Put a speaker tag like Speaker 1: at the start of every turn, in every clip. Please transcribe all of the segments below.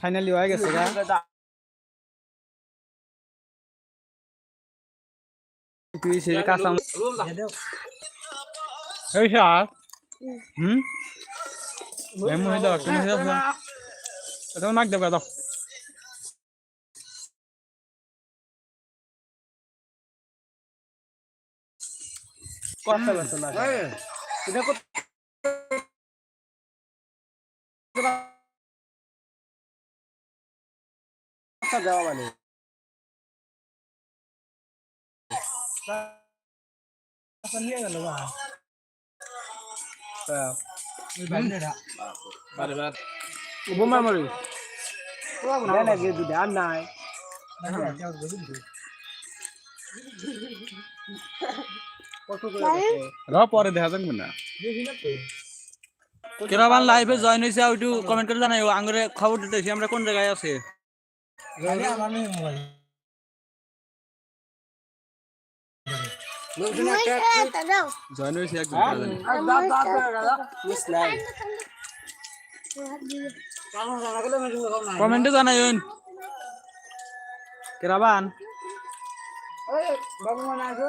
Speaker 1: Finally হয়ে গেছে মাক দেবে দাও।
Speaker 2: কথা বলতো না এটা কত কথা দেওয়া মানে নিয়ে গেল বা বোমা মারি লাগে দুধ আর নাই কত করে
Speaker 1: র পরে দেখা যাক না কেরাবান লাইভে জয়েন হয়েছে একটু কমেন্ট করে জানাই আঙ্গুরে খবর দিতেছি আমরা কোন জায়গায় আছে। জয়েন হয়েছে একদম কমেন্টে জানাই কেরাবান
Speaker 2: মানে আসো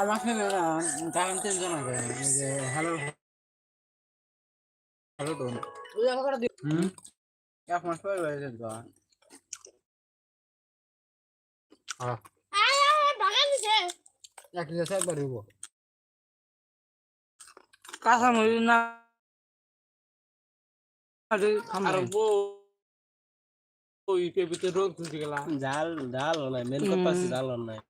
Speaker 2: আমার করে যে হ্যালো হ্যালো তো
Speaker 1: হুম?
Speaker 2: এক মাস পরে বেড়ে তো। এক লিটার কাঁচা মরিচ না
Speaker 3: আর বউ ওই পেপিতে রোগ খুঁজে গেলা।
Speaker 2: জাল জাল নাই মেন পাচ্ছি জাল নাই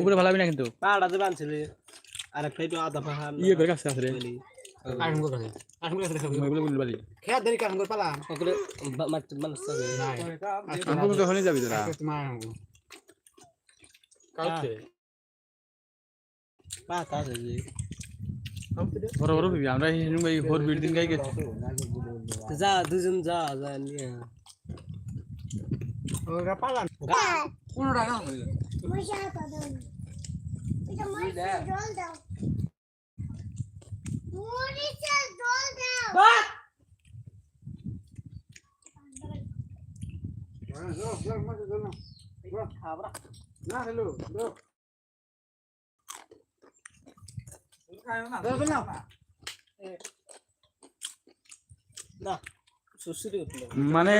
Speaker 1: উপরে ভালো না কিন্তু?
Speaker 2: আর একটা আদা পাহাড়।
Speaker 1: ইয়ে করে কাছে আছে রে। যাবি তোরা।
Speaker 2: পাতা আছে যে
Speaker 1: বড় বড় বিবি আমরা হিনু ভাই ফোর বিট দিন গাই গেছি
Speaker 2: যা দুজন যা যা নিয়ে। ওরা পালা কোন টাকা না হ্যালো না সুশ্রী
Speaker 1: মানে